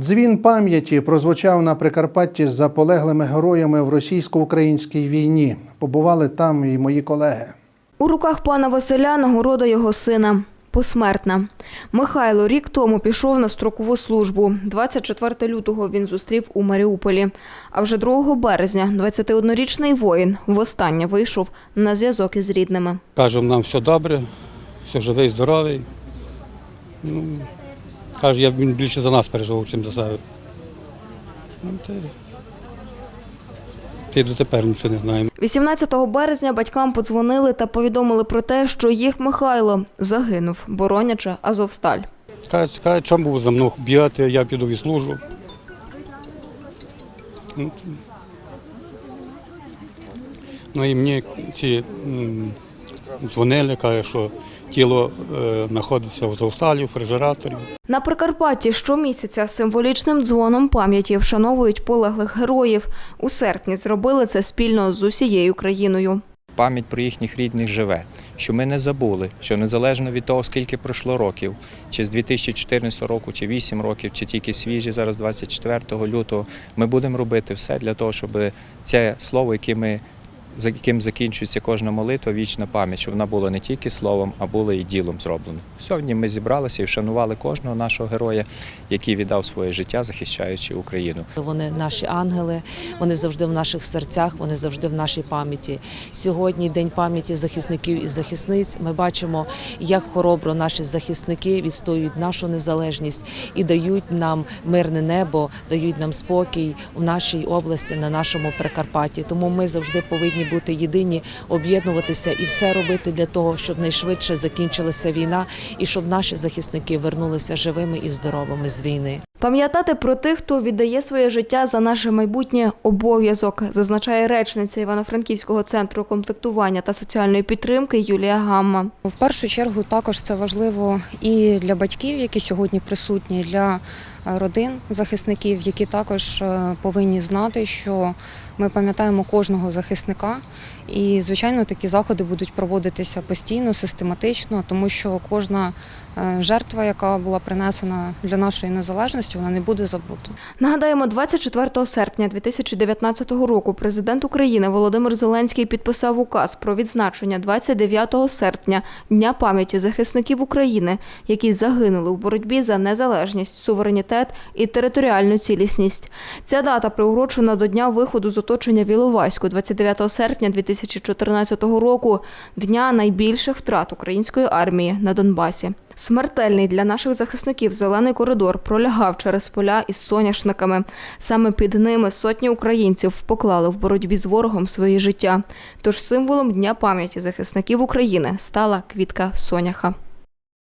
Дзвін пам'яті прозвучав на Прикарпатті з заполеглими героями в російсько-українській війні. Побували там і мої колеги. У руках пана Василя нагорода його сина. Посмертна. Михайло рік тому пішов на строкову службу. 24 лютого він зустрів у Маріуполі. А вже 2 березня 21-річний воїн востаннє вийшов на зв'язок із рідними. Кажемо, нам все добре, все живий, здоровий. Ну, каже, я він більше за нас переживав, чим за себе. Ну, та, й- та й дотепер нічого не знаємо. 18 березня батькам подзвонили та повідомили про те, що їх Михайло загинув, боронячи Азовсталь. Каже, каже, чому був за мною бігати, я піду відслужу. Ну, т- ну і мені ці м, дзвонили, каже, що тіло е, знаходиться в Завсталі, в рефрижераторі. На Прикарпатті щомісяця символічним дзвоном пам'яті вшановують полеглих героїв. У серпні зробили це спільно з усією країною. пам'ять про їхніх рідних живе, що ми не забули, що незалежно від того, скільки пройшло років, чи з 2014 року, чи 8 років, чи тільки свіжі, зараз 24 лютого, ми будемо робити все для того, щоб це слово, яке ми за яким закінчується кожна молитва, вічна пам'ять, щоб вона була не тільки словом, а була і ділом зроблена. Сьогодні ми зібралися і вшанували кожного нашого героя, який віддав своє життя, захищаючи Україну. Вони наші ангели, вони завжди в наших серцях, вони завжди в нашій пам'яті. Сьогодні день пам'яті захисників і захисниць. Ми бачимо, як хоробро наші захисники відстоюють нашу незалежність і дають нам мирне небо, дають нам спокій в нашій області, на нашому Прикарпатті. Тому ми завжди повинні бути єдині, об'єднуватися і все робити для того, щоб найшвидше закінчилася війна і щоб наші захисники вернулися живими і здоровими з війни. Пам'ятати про тих, хто віддає своє життя за наше майбутнє обов'язок, зазначає речниця Івано-Франківського центру комплектування та соціальної підтримки Юлія Гамма. В першу чергу також це важливо і для батьків, які сьогодні присутні, для е, родин захисників, які також е, повинні знати, що ми пам'ятаємо кожного захисника. І, звичайно, такі заходи будуть проводитися постійно, систематично, тому що кожна е, жертва, яка була принесена для нашої незалежності, вона не буде забута. Нагадаємо, 24 серпня 2019 року президент України Володимир Зеленський підписав указ про відзначення 29 серпня Дня пам'яті захисників України, які загинули у боротьбі за незалежність, суверенітет і територіальну цілісність. Ця дата приурочена до дня виходу з оточення в Іловайську 29 серпня 2014 року, дня найбільших втрат української армії на Донбасі. Смертельний для наших захисників зелений коридор пролягав через поля із соняшниками. Саме під ними сотні українців поклали в боротьбі з ворогом свої життя. Тож символом Дня пам'яті захисників України стала квітка соняха.